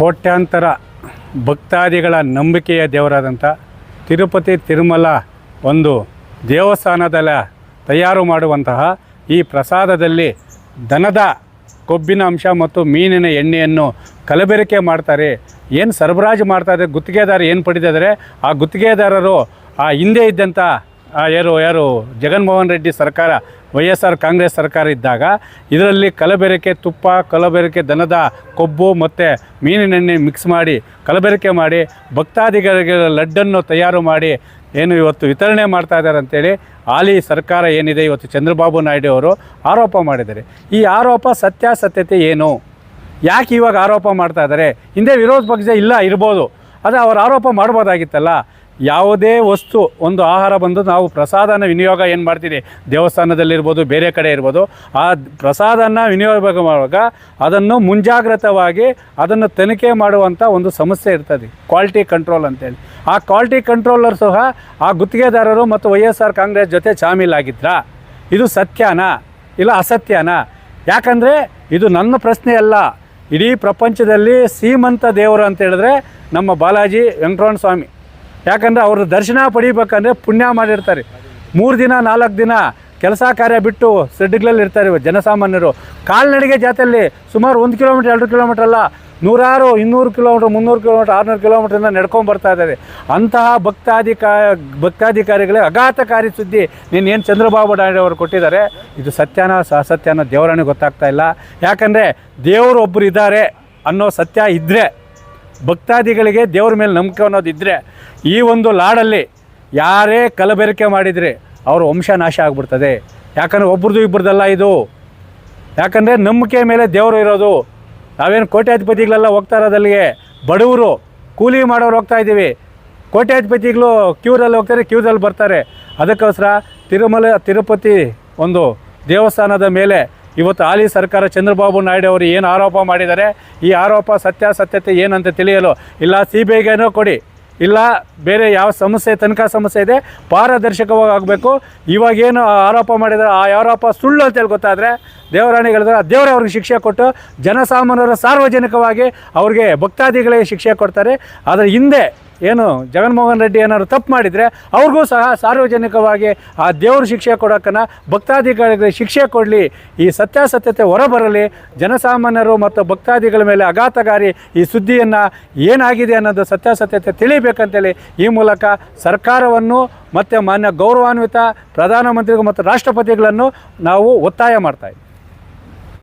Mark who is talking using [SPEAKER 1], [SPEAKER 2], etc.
[SPEAKER 1] ಕೋಟ್ಯಾಂತರ ಭಕ್ತಾದಿಗಳ ನಂಬಿಕೆಯ ದೇವರಾದಂಥ ತಿರುಪತಿ ತಿರುಮಲ ಒಂದು ದೇವಸ್ಥಾನದಲ್ಲ ತಯಾರು ಮಾಡುವಂತಹ ಈ ಪ್ರಸಾದದಲ್ಲಿ ದನದ ಕೊಬ್ಬಿನ ಅಂಶ ಮತ್ತು ಮೀನಿನ ಎಣ್ಣೆಯನ್ನು ಕಲಬೆರಕೆ ಮಾಡ್ತಾರೆ. ಏನು ಸರಬರಾಜು ಮಾಡ್ತಾರೆ ಗುತ್ತಿಗೆದಾರ ಏನು ಪಡೆದಿದ್ದಾರೆ? ಆ ಗುತ್ತಿಗೆದಾರರು ಆ ಹಿಂದೆ ಇದ್ದಂಥ ಯಾರು ಯಾರು? ಜಗನ್ಮೋಹನ್ ರೆಡ್ಡಿ ಸರ್ಕಾರ ವೈ ಎಸ್ ಆರ್ ಕಾಂಗ್ರೆಸ್ ಸರ್ಕಾರ ಇದ್ದಾಗ ಇದರಲ್ಲಿ ಕಲಬೆರಕೆ ತುಪ್ಪ, ಕಲಬೆರಕೆ ದನದ ಕೊಬ್ಬು ಮತ್ತು ಮೀನಿನೆಣ್ಣೆ ಮಿಕ್ಸ್ ಮಾಡಿ, ಕಲಬೆರಕೆ ಮಾಡಿ, ಭಕ್ತಾದಿಗಳಿಗೆ ಲಡ್ಡನ್ನು ತಯಾರು ಮಾಡಿ ಏನು ಇವತ್ತು ವಿತರಣೆ ಮಾಡ್ತಾ ಇದ್ದಾರೆ ಅಂತೇಳಿ ಹಾಲಿ ಸರ್ಕಾರ ಏನಿದೆ ಇವತ್ತು ಚಂದ್ರಬಾಬು ನಾಯ್ಡು ಅವರು ಆರೋಪ ಮಾಡಿದ್ದಾರೆ. ಈ ಆರೋಪ ಸತ್ಯಾಸತ್ಯತೆ ಏನು? ಯಾಕೆ ಇವಾಗ ಆರೋಪ ಮಾಡ್ತಾ ಇದ್ದಾರೆ? ಹಿಂದೆ ವಿರೋಧ ಪಕ್ಷ ಇಲ್ಲ, ಇರ್ಬೋದು. ಆದರೆ ಅವರು ಆರೋಪ ಮಾಡ್ಬೋದಾಗಿತ್ತಲ್ಲ. ಯಾವುದೇ ವಸ್ತು, ಒಂದು ಆಹಾರ ಬಂದು ನಾವು ಪ್ರಸಾದನ ವಿನಿಯೋಗ ಏನು ಮಾಡ್ತೀವಿ ದೇವಸ್ಥಾನದಲ್ಲಿರ್ಬೋದು, ಬೇರೆ ಕಡೆ ಇರ್ಬೋದು, ಆ ಪ್ರಸಾದನ ವಿನಿಯೋಗ ಮಾಡುವಾಗ ಅದನ್ನು ಮುಂಜಾಗ್ರತವಾಗಿ ಅದನ್ನು ತನಿಖೆ ಮಾಡುವಂಥ ಒಂದು ಸಮಸ್ಯೆ ಇರ್ತದೆ ಕ್ವಾಲಿಟಿ ಕಂಟ್ರೋಲ್ ಅಂತೇಳಿ. ಆ ಕ್ವಾಲಿಟಿ ಕಂಟ್ರೋಲರ್ ಸಹ ಆ ಗುತ್ತಿಗೆದಾರರು ಮತ್ತು ವೈ ಎಸ್ ಆರ್ ಕಾಂಗ್ರೆಸ್ ಜೊತೆ ಶಾಮೀಲಾಗಿದ್ರಾ ಇದು ಸತ್ಯನಾ? ಇಲ್ಲ ಅಸತ್ಯನಾ? ಯಾಕಂದರೆ ಇದು ನನ್ನ ಪ್ರಶ್ನೆ ಅಲ್ಲ, ಇಡೀ ಪ್ರಪಂಚದಲ್ಲಿ ಸೀಮಂತ ದೇವರು ಅಂತ ಹೇಳಿದ್ರೆ ನಮ್ಮ ಬಾಲಾಜಿ ವೆಂಕಟರಮಣ ಸ್ವಾಮಿ. ಯಾಕಂದರೆ ಅವ್ರ ದರ್ಶನ ಪಡಿಬೇಕಂದ್ರೆ ಪುಣ್ಯ ಮಾಡಿರ್ತಾರೆ. ಮೂರು ದಿನ, ನಾಲ್ಕು ದಿನ ಕೆಲಸ ಕಾರ್ಯ ಬಿಟ್ಟು ಸೆಡ್ಗಳಲ್ಲಿ ಇರ್ತಾರೆ ಜನಸಾಮಾನ್ಯರು. ಕಾಲ್ನಡಿಗೆ ಜಾತ್ರೆಯಲ್ಲಿ ಸುಮಾರು ಒಂದು ಕಿಲೋಮೀಟ್ರ್, ಎರಡು ಕಿಲೋಮೀಟ್ರ್ ಅಲ್ಲ, ನೂರಾರು, ಇನ್ನೂರು ಕಿಲೋಮೀಟ್ರ್, ಮುನ್ನೂರು ಕಿಲೋಮೀಟ್ರ್, ಆರುನೂರು ಕಿಲೋಮೀಟ್ರಿಂದ ನಡ್ಕೊಂಡು ಬರ್ತಾ ಇದ್ದಾರೆ. ಅಂತಹ ಭಕ್ತಾಧಿಕಾ ಭಕ್ತಾಧಿಕಾರಿಗಳೇ ಅಘಾತಕಾರಿ ಸುದ್ದಿ ನೀನು ಏನು ಚಂದ್ರಬಾಬು ನಾಯ್ಡು ಅವರು ಕೊಟ್ಟಿದ್ದಾರೆ, ಇದು ಸತ್ಯನ ಅಸತ್ಯನ ದೇವರನಿಗೆ ಗೊತ್ತಾಗ್ತಾ ಇಲ್ಲ. ಯಾಕಂದರೆ ದೇವರು ಒಬ್ಬರು ಇದ್ದಾರೆ ಅನ್ನೋ ಸತ್ಯ ಇದ್ದರೆ ಭಕ್ತಾದಿಗಳಿಗೆ ದೇವ್ರ ಮೇಲೆ ನಂಬಿಕೆ ಅನ್ನೋದಿದ್ದರೆ ಈ ಒಂದು ಲಾಡಲ್ಲಿ ಯಾರೇ ಕಲಬೆರಕೆ ಮಾಡಿದರೆ ಅವ್ರ ವಂಶ ನಾಶ ಆಗಿಬಿಡ್ತದೆ. ಯಾಕಂದರೆ ಒಬ್ರದ್ದು ಇಬ್ಬರದಲ್ಲ ಇದು. ಯಾಕಂದರೆ ನಂಬಿಕೆ ಮೇಲೆ ದೇವರು ಇರೋದು. ನಾವೇನು ಕೋಟ್ಯಾಧಿಪತಿಗಳೆಲ್ಲ ಹೋಗ್ತಾ ಇರೋದಲ್ಲಿಗೆ ಬಡವರು ಕೂಲಿ ಮಾಡೋರು ಹೋಗ್ತಾ ಇದ್ದೀವಿ. ಕೋಟ್ಯಾಧಿಪತಿಗಳು ಕ್ಯೂರಲ್ಲಿ ಹೋಗ್ತಾರೆ, ಕ್ಯೂದಲ್ಲಿ ಬರ್ತಾರೆ. ಅದಕ್ಕೋಸ್ಕರ ತಿರುಮಲ, ತಿರುಪತಿ ಒಂದು ದೇವಸ್ಥಾನದ ಮೇಲೆ ಇವತ್ತು ಹಾಲಿ ಸರ್ಕಾರ ಚಂದ್ರಬಾಬು ನಾಯ್ಡು ಅವರು ಏನು ಆರೋಪ ಮಾಡಿದ್ದಾರೆ, ಈ ಆರೋಪ ಸತ್ಯಾಸತ್ಯತೆ ಏನಂತ ತಿಳಿಯಲು ಇಲ್ಲ ಸಿ ಬಿ ಐಗೇನೋ ಕೊಡಿ. ಇಲ್ಲ, ಬೇರೆ ಯಾವ ಸಮಸ್ಯೆ, ತನಿಖಾ ಸಮಸ್ಯೆ ಇದೆ, ಪಾರದರ್ಶಕವಾಗಿ ಆಗಬೇಕು. ಇವಾಗೇನು ಆರೋಪ ಮಾಡಿದರೆ ಆ ಆರೋಪ ಸುಳ್ಳು ಅಂತೇಳಿ ಗೊತ್ತಾದರೆ ದೇವರಾಣಿಗಳಿದ್ರೆ ಆ ದೇವರೇ ಅವ್ರಿಗೆ ಶಿಕ್ಷೆ ಕೊಟ್ಟು ಜನಸಾಮಾನ್ಯರ ಸಾರ್ವಜನಿಕವಾಗಿ ಅವ್ರಿಗೆ ಭಕ್ತಾದಿಗಳಿಗೆ ಶಿಕ್ಷೆ ಕೊಡ್ತಾರೆ. ಅದರ ಹಿಂದೆ ಏನು ಜಗನ್ಮೋಹನ್ ರೆಡ್ಡಿ ಏನಾದ್ರು ತಪ್ಪು ಮಾಡಿದರೆ ಅವ್ರಿಗೂ ಸಹ ಸಾರ್ವಜನಿಕವಾಗಿ ಆ ದೇವ್ರ ಶಿಕ್ಷೆ ಕೊಡೋಕ್ಕನ ಭಕ್ತಾದಿಗಳಿಗೆ ಶಿಕ್ಷೆ ಕೊಡಲಿ. ಈ ಸತ್ಯಾಸತ್ಯತೆ ಹೊರಬರಲಿ. ಜನಸಾಮಾನ್ಯರು ಮತ್ತು ಭಕ್ತಾದಿಗಳ ಮೇಲೆ ಆಘಾತಗಾರಿ ಈ ಸುದ್ದಿಯನ್ನು ಏನಾಗಿದೆ ಅನ್ನೋದು ಸತ್ಯಾಸತ್ಯತೆ ತಿಳಿಬೇಕಂತೇಳಿ ಈ ಮೂಲಕ ಸರ್ಕಾರವನ್ನು ಮತ್ತು ಮಾನ್ಯ ಗೌರವಾನ್ವಿತ ಪ್ರಧಾನಮಂತ್ರಿಗಳು ಮತ್ತು ರಾಷ್ಟ್ರಪತಿಗಳನ್ನು ನಾವು ಒತ್ತಾಯ ಮಾಡ್ತಾಯಿದ್ದೀವಿ